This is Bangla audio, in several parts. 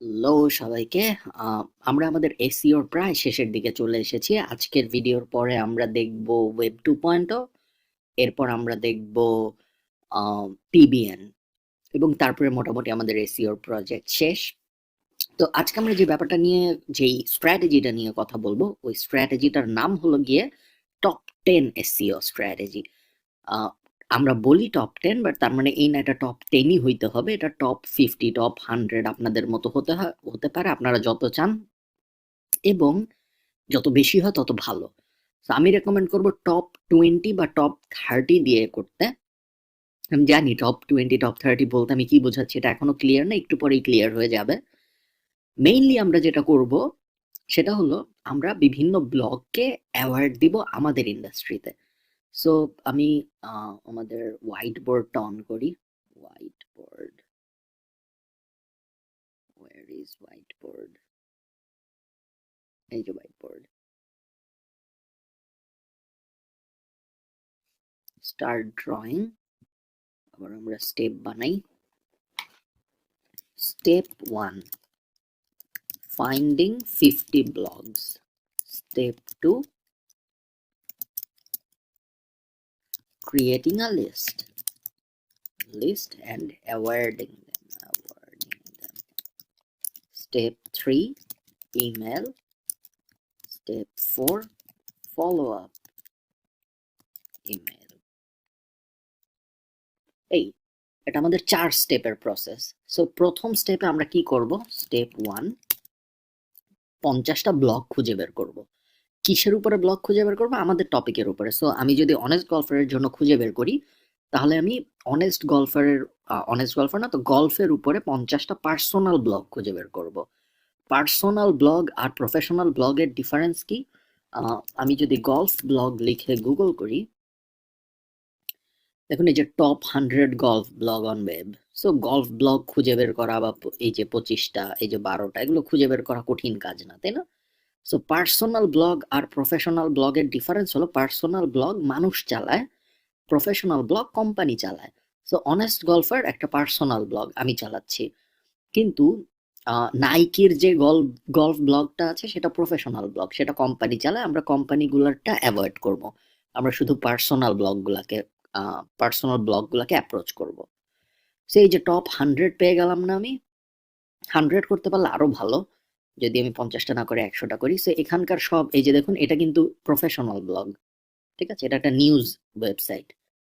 হ্যালো সবাইকে। আমরা আমাদের এসিওর প্রায় শেষের দিকে চলে এসেছি। আজকের ভিডিওর পরে আমরা দেখব ওয়েব টু পয়েন্ট এরপর আমরা দেখব পিবিএন এবং তারপরে মোটামুটি আমাদের এসিওর প্রজেক্ট শেষ। তো আজকে আমরা যে ব্যাপারটা নিয়ে, যেই স্ট্র্যাটেজিটা নিয়ে কথা বলব, ওই স্ট্র্যাটেজিটার নাম হলো গিয়ে টপ টেন এসিও স্ট্র্যাটেজি আমরা বলি টপ টেন বাট তার মানে এই না এটা টপ টেনই হইতে হবে, এটা টপ ফিফটি টপ হান্ড্রেড আপনাদের মতো হতে হতে পারে, আপনারা যত চান। এবং যত বেশি হয় তত ভালো। তো আমি রেকমেন্ড করব টপ টোয়েন্টি বা টপ থার্টি দিয়ে করতে। আমি জানি টপ টোয়েন্টি টপ থার্টি বলতে আমি কি বোঝাচ্ছি এটা এখনও ক্লিয়ার না, একটু পরেই ক্লিয়ার হয়ে যাবে। মেইনলি আমরা যেটা করব, সেটা হলো আমরা বিভিন্ন ব্লগকে অ্যাওয়ার্ড দিব আমাদের ইন্ডাস্ট্রিতে সো আমি আমাদের হোয়াইট বোর্ডটা অন করি। White board where is white board এই যে হোয়াইট বোর্ড স্টার্ট ড্রয়িং আবার আমরা স্টেপ বানাই। Step one finding fifty blogs step two creating a list list and awarding them awarding them step 3 email step 4 follow up email এই এটা আমাদের চার স্টেপের প্রসেস সো প্রথম স্টেপে আমরা কি করব স্টেপ ওয়ান পঞ্চাশটা ব্লগ খুঁজে বের করব কিসের উপরে ব্লগ খুঁজে বের করব? আমাদের টপিকের উপরে। সো আমি যদি অনেস্ট গল্ফারের জন্য খুঁজে বের করি, তাহলে আমি অনেস্ট গল্ফারের অনেস্ট গল্ফার না, তো গল্ফের উপরে পঞ্চাশটা পার্সোনাল ব্লগ খুঁজে বের করব। পার্সোনাল ব্লগ আর প্রফেশনাল ব্লগের ডিফারেন্স কি? আমি যদি গল্ফ ব্লগ লিখে গুগল করি, দেখুন এই যে top hundred golf blog on web so golf blog খুঁজে বের করা বা এই যে পঁচিশটা, এই যে বারোটা, এগুলো খুঁজে বের করা কঠিন কাজ না, তাই না? সো পার্সোনাল ব্লগ আর প্রফেশনাল ব্লগের ডিফারেন্স হলো পার্সোনাল ব্লগ মানুষ চালায় প্রফেশনাল ব্লগ কোম্পানি চালায়। সো অনেস্ট গল্ফার একটা পার্সোনাল ব্লগ আমি চালাচ্ছি। কিন্তু নাইকির যে গল্ফ গল্ফ ব্লগটা আছে সেটা প্রফেশনাল ব্লগ সেটা কোম্পানি চালায়, আমরা কোম্পানিগুলোরটা অ্যাভয়েড করব। আমরা শুধু পার্সোনাল ব্লগগুলোকে পার্সোনাল ব্লগগুলোকে অ্যাপ্রোচ করব। সেই যে টপ হান্ড্রেড পেয়ে গেলাম না আমি হান্ড্রেড করতে পারলে আরও ভালো। যদি আমি পঞ্চাশটা না করে একশোটা করি সো এখানকার সব, এই যে দেখুন, এটা কিন্তু প্রফেশনাল ব্লগ ঠিক আছে? এটা একটা নিউজ ওয়েবসাইট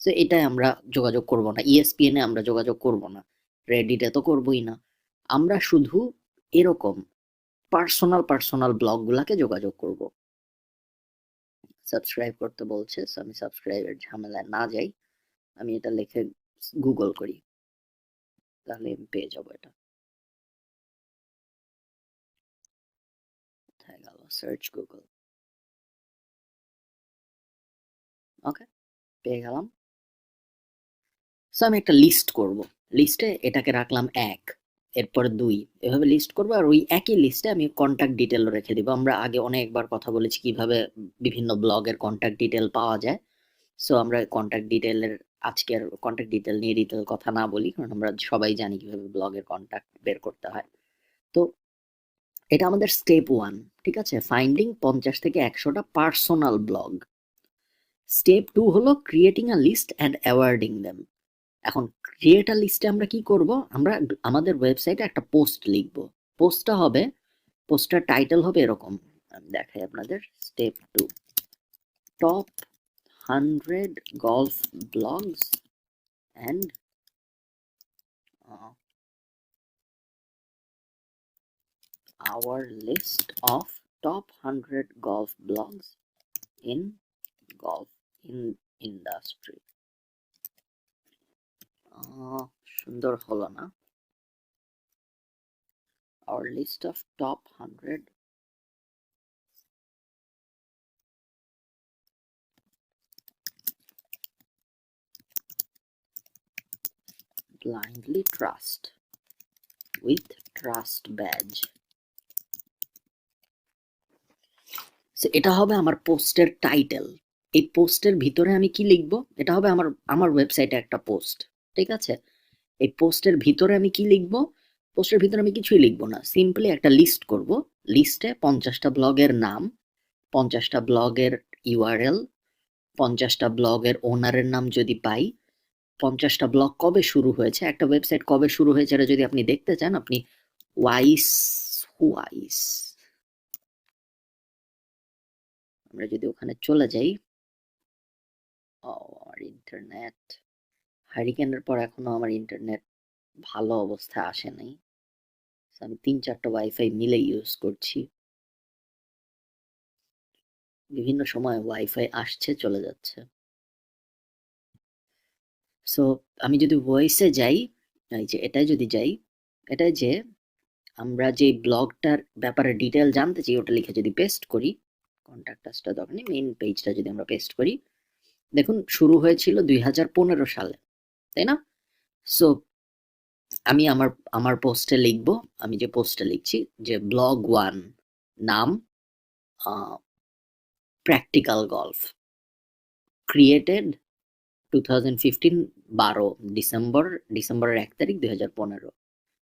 সো এটাই আমরা যোগাযোগ করব না E ইএসপিএন এ আমরা যোগাযোগ করব না রেডিটে তো করবই না, আমরা শুধু এরকম পার্সোনাল পার্সোনাল ব্লগগুলোকে যোগাযোগ করব। সাবস্ক্রাইব করতে বলছে, so আমি সাবস্ক্রাইবের ঝামেলায় না যাই, আমি এটা লিখে গুগল করি, তাহলে আমি পেয়ে যাব এটা। সার্চ গুগল ওকে পেয়ে গেলাম। সো আমি একটা লিস্ট করব। লিস্টে এটাকে রাখলাম এক, এরপর দুই। এভাবে লিস্ট করব আর ওই একই লিস্টে আমি কন্ট্যাক্ট ডিটেল রেখে দিব। আমরা আগে অনেকবার কথা বলেছি কীভাবে বিভিন্ন ব্লগের কন্ট্যাক্ট ডিটেল পাওয়া যায়। সো আমরা কন্ট্যাক্ট ডিটেলের আজকের কন্ট্যাক্ট ডিটেল নিয়ে ডিটেল কথা না বলি, কারণ আমরা সবাই জানি কীভাবে ব্লগের কন্ট্যাক্ট বের করতে হয়। তো এটা আমাদের স্টেপ ওয়ান ঠিক আছে? ফাইন্ডিং পঞ্চাশ থেকে একশোটা পার্সোনাল ব্লগ স্টেপ টু হলো creating a list and awarding them এখন ক্রিয়েট আ লিস্টে আমরা কি করব? আমরা আমাদের ওয়েবসাইটে একটা পোস্ট লিখব। পোস্টটা হবে পোস্টটার টাইটেল হবে এরকম। আমি দেখাই আপনাদের step two top hundred golf blogs and our list of top 100 golf blogs in golf in industry আহ, সুন্দর হলো না our list of top 100 blindly trust with trust badge So, এটা হবে আমার পোস্টের টাইটেল। এই পোস্টের ভিতরে আমি কি লিখব? এটা হবে আমার আমার ওয়েবসাইটে একটা পোস্ট ঠিক আছে? এই পোস্টের ভিতরে আমি কি লিখব? পোস্টের ভিতরে আমি কিছুই লিখব না। সিম্পলি একটা লিস্ট করব। লিস্টে পঞ্চাশটা ব্লগের নাম পঞ্চাশটা ব্লগের ইউআরএল পঞ্চাশটা ব্লগের ওনারের নাম যদি পাই পঞ্চাশটা ব্লগ কবে শুরু হয়েছে? একটা ওয়েবসাইট কবে শুরু হয়েছে? এটা যদি আপনি দেখতে চান আপনি ওয়াইস ওয়াইস আমরা যদি ওখানে চলে যাই ও আমার ইন্টারনেট হারিকেনের পর এখনও আমার ইন্টারনেট ভালো অবস্থায় আসে নাই। আমি তিন চারটা ওয়াইফাই মিলে ইউজ করছি। বিভিন্ন সময় ওয়াইফাই আসছে, চলে যাচ্ছে। সো আমি যদি ভয়েসে যাই, এই যে এটাই যদি যাই এটাই যে আমরা যে ব্লগটার ব্যাপারে ডিটেল জানতে চাই, ওটা লিখে যদি পেস্ট করি কন্ট্যাক্টাসটা দরকার মেইন পেজটা যদি আমরা পেস্ট করি। দেখুন, শুরু হয়েছিল দুই হাজার পনেরো সালে, তাই না? সো আমি আমার আমার পোস্টে লিখব, আমি যে পোস্টে লিখছি যে ব্লগ ওয়ান নাম practical golf created two thousand fifteen বারো ডিসেম্বর, ডিসেম্বরের এক তারিখ দুই হাজার পনেরো।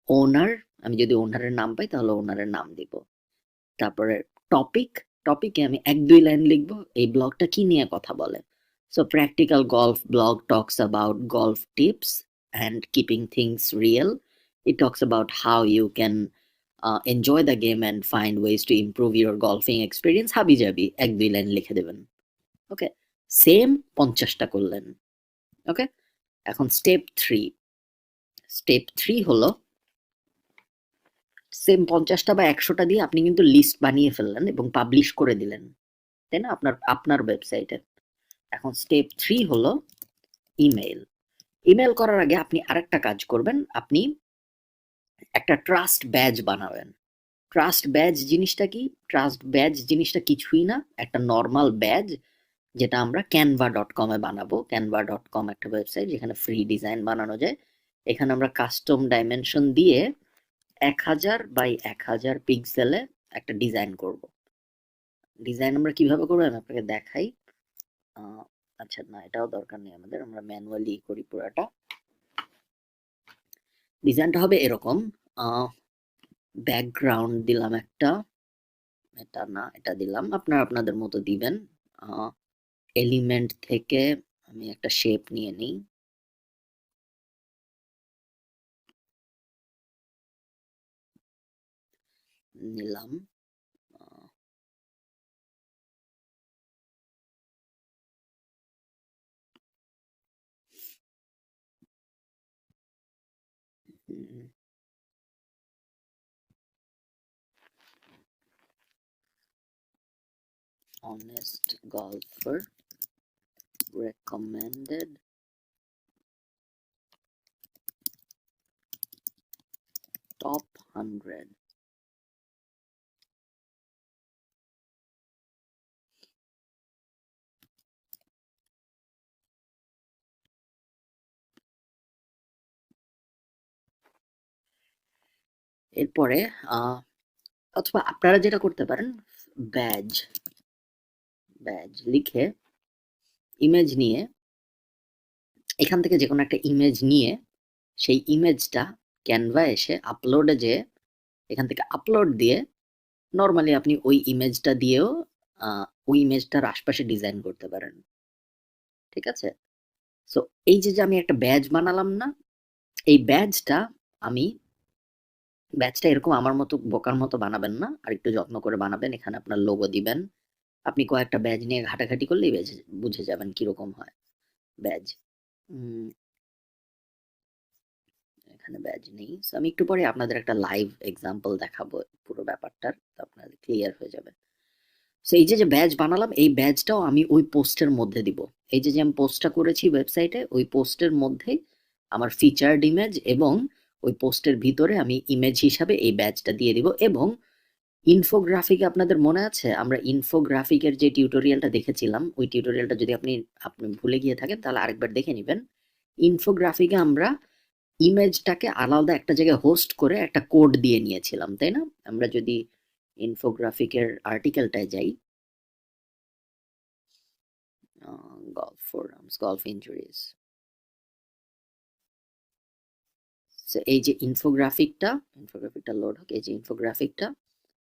ওনার আমি যদি ওনারের নাম পাই তাহলে ওনারের নাম দিব। তারপরে টপিক টপিকে আমি এক দুই লাইন লিখব, এই ব্লগটা কি নিয়ে কথা বলে? So practical golf blog talks about golf tips and keeping things real it talks about how you can enjoy the game and find ways to improve your golfing experience হাবি যাবি এক দুই লাইন লিখে দেবেন। ওকে সেম পঞ্চাশটা করলেন। ওকে এখন স্টেপ থ্রি স্টেপ থ্রি হলো সেম পঞ্চাশটা বা একশোটা দিয়ে আপনি কিন্তু লিস্ট বানিয়ে ফেললেন এবং পাবলিশ করে দিলেন। তাই না? আপনার আপনার ওয়েবসাইটে। এখন স্টেপ থ্রি হলো ইমেল ইমেল করার আগে আপনি আরেকটা কাজ করবেন। আপনি একটা ট্রাস্ট ব্যাজ বানাবেন। ট্রাস্ট ব্যাজ জিনিসটা কি? ট্রাস্ট ব্যাজ জিনিসটা কিছুই না। একটা নর্মাল ব্যাজ যেটা আমরা ক্যানভা ডট কমে বানাবো। ক্যানভা ডট কম একটা ওয়েবসাইট যেখানে ফ্রি ডিজাইন বানানো যায়। এখানে আমরা কাস্টম ডাইমেনশন দিয়ে এক হাজার বাই এক হাজার পিক্সেলে একটা ডিজাইন করব। ডিজাইন আমরা কীভাবে করব? আমি আপনাকে দেখাই। আচ্ছা না, এটাও দরকার নেই আমাদের। আমরা ম্যানুয়ালি করি পুরাটা। ডিজাইনটা হবে এরকম। ব্যাকগ্রাউন্ড দিলাম একটা। এটা না, এটা দিলাম। আপনারা আপনাদের মতো দিবেন। এলিমেন্ট থেকে আমি একটা শেপ নিয়ে নিই। nilam honest golfer recommended. Top 100 এরপরে অথবা আপনারা যেটা করতে পারেন, ব্যাজ ব্যাজ লিখে ইমেজ নিয়ে, এখান থেকে যে কোনো একটা ইমেজ নিয়ে, সেই ইমেজটা ক্যানভা এসে আপলোডে যে এখান থেকে আপলোড দিয়ে নর্মালি আপনি ওই ইমেজটা দিয়েও ওই ইমেজটার আশপাশে ডিজাইন করতে পারেন। ঠিক আছে? সো এই যে আমি একটা ব্যাজ বানালাম না, এই ব্যাজটা আমি ব্যাচটা এরকম আমার মতো বোকার মতো বানাবেন না। আর একটু যত্ন করে বানাবেন, এখানে আপনার লোগো দিবেন। আপনি কয়েকটা ব্যাজ নিয়ে ঘাটাঘাটি করলেই বেজে, বুঝে যাবেন কীরকম হয় ব্যাজ এখানে ব্যাজ নেই। আমি একটু পরে আপনাদের একটা লাইভ এক্সাম্পল দেখাবো পুরো ব্যাপারটার। তো আপনাদের ক্লিয়ার হয়ে যাবে। সো এই যে যে ব্যাজ বানালাম, এই ব্যাজটাও আমি ওই পোস্টের মধ্যে দিব। এই যে যে আমি পোস্টটা করেছি ওয়েবসাইটে ওই পোস্টের মধ্যেই আমার ফিচার্ড ইমেজ এবং ওই পোস্টের ভিতরে আমি ইমেজ হিসাবে এই ব্যাচটা দিয়ে দিব এবং ইনফোগ্রাফিক আপনাদের মনে আছে? আমরা ইনফোগ্রাফিকের যে টিউটোরিয়ালটা দেখেছিলাম, ওই টিউটোরিয়ালটা যদি আপনি আপনি ভুলে গিয়ে থাকেন, তাহলে আরেকবার দেখে নেবেন। ইনফোগ্রাফিকে আমরা ইমেজটাকে আলাদা একটা জায়গায় হোস্ট করে একটা কোড দিয়ে নিয়েছিলাম, তাই না? আমরা যদি ইনফোগ্রাফিকের আর্টিকেলটায় যাই গল্ফ ফোরামস গল্ফ ইঞ্জুরিজ এই যে ইনফোগ্রাফিকটা ইনফোগ্রাফিকটা লোড হোক, এই যে ইনফোগ্রাফিকটা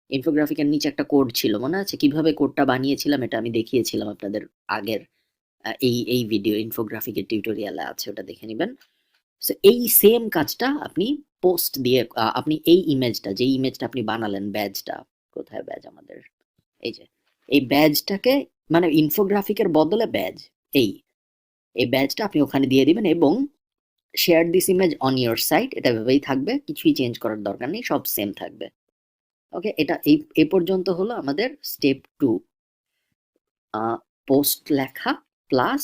ইনফোগ্রাফিকের নিচে একটা কোড ছিল, মনে আছে? কীভাবে কোডটা বানিয়েছিলাম এটা আমি দেখিয়েছিলাম আপনাদের আগের এই এই ভিডিও ইনফোগ্রাফিকের টিউটোরিয়ালে আছে, ওটা দেখে নেবেন। সো এই সেম কাজটা আপনি পোস্ট দিয়ে আপনি এই ইমেজটা যে ইমেজটা আপনি বানালেন ব্যাজটা কোথায় ব্যাজ আমাদের? এই যে, এই ব্যাজটাকে মানে ইনফোগ্রাফিকের বদলে ব্যাজ এই এই ব্যাজটা আপনি ওখানে দিয়ে দিবেন এবং share this image on your site এটা ভেবেই থাকবে, কিছুই চেঞ্জ করার দরকার নেই, সব সেম থাকবে। ওকে এটা এই, এ পর্যন্ত হলো আমাদের স্টেপ টু পোস্ট লেখা প্লাস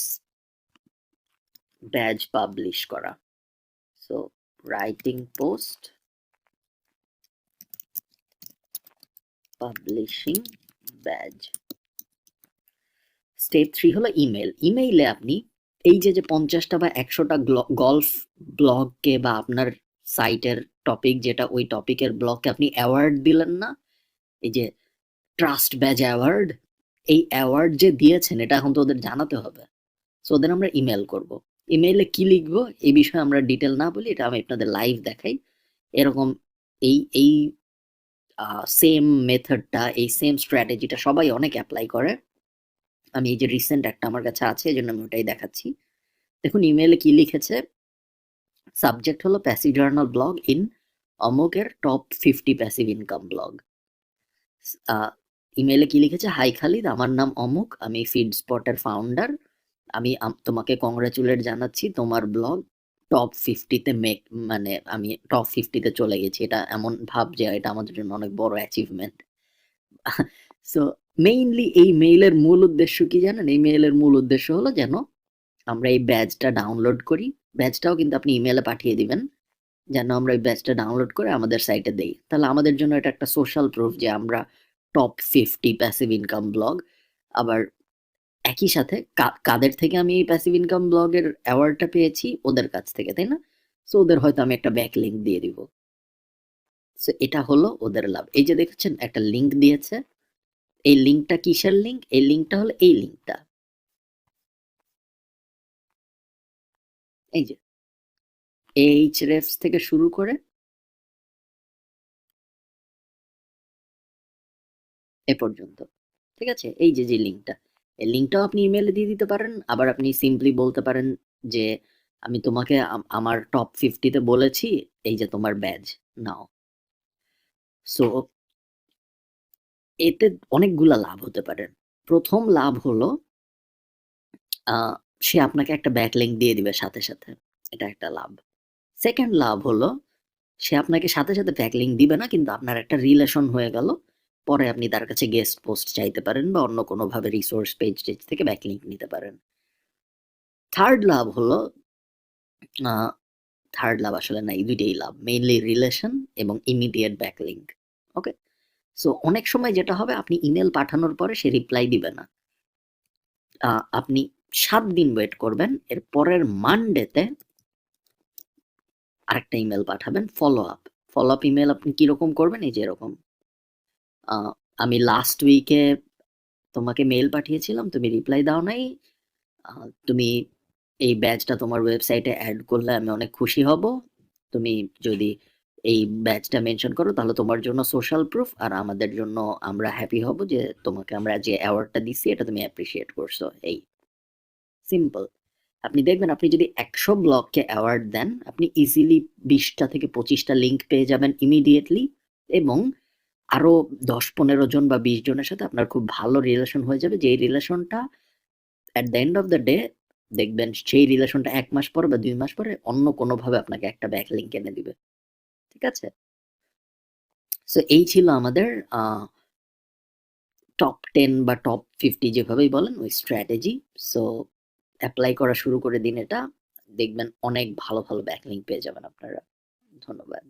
ব্যাজ পাবলিশ করা। So writing post publishing badge step three হলো ইমেল ইমেইলে আপনি এই যে যে পঞ্চাশটা বা একশোটা গল্ফ ব্লগকে বা আপনার সাইটের টপিক যেটা, ওই টপিকের ব্লগকে আপনি অ্যাওয়ার্ড দিলেন না? এই যে ট্রাস্ট ব্যাজ অ্যাওয়ার্ড এই অ্যাওয়ার্ড যে দিয়েছেন, এটা এখন তো ওদের জানাতে হবে। সো ওদের আমরা ইমেল করব। ইমেইলে কি লিখব, এই বিষয়ে আমরা ডিটেল না বলি, এটা আমি আপনাদের লাইভ দেখাই। এরকম এই এই সেম মেথডটা এই সেম স্ট্র্যাটেজিটা সবাই অনেক অ্যাপ্লাই করে। আমি এই যে রিসেন্ট একটা আমার কাছে আছে এই জন্য আমি ওটাই দেখাচ্ছি। দেখুন ইমেলে কি লিখেছে? সাবজেক্ট হলো প্যাসিভ জার্নাল ব্লগ ইন অমুকের top fifty passive income blog ইমেলে কি লিখেছে? হাই খালিদ আমার নাম অমুক, আমি ফিড স্পটের ফাউন্ডার আমি, তোমাকে কংগ্রাচুলেট জানাচ্ছি, তোমার ব্লগ টপ ফিফটিতে মেক মানে আমি টপ ফিফটিতে চলে গেছি। এটা এমন ভাব যে এটা আমাদের জন্য অনেক বড় অ্যাচিভমেন্ট সো মেইনলি এই মেইলের মূল উদ্দেশ্য কি জানেন? এই মেইলের মূল উদ্দেশ্য হলো যেন আমরা এই ব্যাজটা ডাউনলোড করি। ব্যাজটাও কিন্তু আপনি ইমেলে পাঠিয়ে দিবেন। যেন আমরা এই ব্যাজটা ডাউনলোড করে আমাদের সাইটে দেই। তাহলে আমাদের জন্য এটা একটা সোশ্যাল প্রুফ যে আমরা top fifty passive income blog আবার একই সাথে কাদের থেকে আমি এই প্যাসিভ ইনকাম ব্লগের অ্যাওয়ার্ডটা পেয়েছি? ওদের কাছ থেকে, তাই না? সো ওদের হয়তো আমি একটা ব্যাক লিঙ্ক দিয়ে দিব। সো এটা হলো ওদের লাভ। এই যে দেখছেন, একটা লিঙ্ক দিয়েছে। এই লিঙ্কটা কিসের লিঙ্ক এই লিঙ্কটা হলো এই লিঙ্কটা এই যে এইচ রেফস থেকে শুরু করে এ পর্যন্ত, ঠিক আছে? এই যে যে লিঙ্কটা এই লিঙ্কটাও আপনি ইমেলে দিয়ে দিতে পারেন, আবার আপনি সিম্পলি বলতে পারেন যে, আমি তোমাকে আমার টপ ফিফটিতে বলেছি, এই যে তোমার ব্যাজ নাও। সো এতে অনেকগুলা লাভ হতে পারে। প্রথম লাভ হলো সে আপনাকে একটা ব্যাক লিঙ্ক দিয়ে দিবে সাথে সাথে, এটা একটা লাভ। সেকেন্ড লাভ হলো, সে আপনাকে সাথে সাথে ব্যাক লিঙ্ক দিবে না, কিন্তু আপনার একটা রিলেশন হয়ে গেল, পরে আপনি তার কাছে গেস্ট পোস্ট চাইতে পারেন বা অন্য কোনোভাবে রিসোর্স পেজ টেজ থেকে ব্যাক লিঙ্ক নিতে পারেন। থার্ড লাভ হলো থার্ড লাভ আসলে না এই দুইটাই লাভ মেইনলি রিলেশন এবং immediate back link okay so অনেক সময় যেটা হবে, আপনি ইমেল পাঠানোর পরে সে রিপ্লাই দিবে না। আপনি সাত দিন ওয়েট করবেন, এর পরের মানডেতে আরেকটা ইমেল পাঠাবেন follow up follow up email আপনি কীরকম করবেন? এই যে এরকম। আমি লাস্ট উইকে তোমাকে মেল পাঠিয়েছিলাম, তুমি রিপ্লাই দাও নাই। তুমি এই ব্যাচটা তোমার ওয়েবসাইটে অ্যাড করলে আমি অনেক খুশি হব। তুমি যদি এই ব্যাচটা মেনশন করো, তাহলে তোমার জন্য সোশ্যাল প্রুফ আর আমাদের জন্য আমরা হ্যাপি হব যে তোমাকে আমরা যে অ্যাওয়ার্ডটা দিচ্ছি, এটা তুমি অ্যাপ্রিসিয়েট করছ। এই সিম্পল আপনি দেখবেন আপনি যদি একশো ব্লগকে অ্যাওয়ার্ড দেন, আপনি ইজিলি বিশটা থেকে পঁচিশটা লিঙ্ক পেয়ে যাবেন ইমিডিয়েটলি এবং আরও দশ পনেরো জন বা বিশ জনের সাথে আপনার খুব ভালো রিলেশন হয়ে যাবে। যেই রিলেশনটা at the end of the day দেখবেন সেই রিলেশনটা এক মাস পরে বা দুই মাস পরে অন্য কোনোভাবে আপনাকে একটা ব্যাক লিঙ্ক এনে দিবে। ঠিক আছে? সো এই ছিল আমাদের টপ টেন বা টপ ফিফটি যেভাবেই বলেন, ওই স্ট্র্যাটেজি সো অ্যাপ্লাই করা শুরু করে দিন এটা। দেখবেন অনেক ভালো ভালো ব্যাকলিং পেয়ে যাবেন আপনারা। ধন্যবাদ।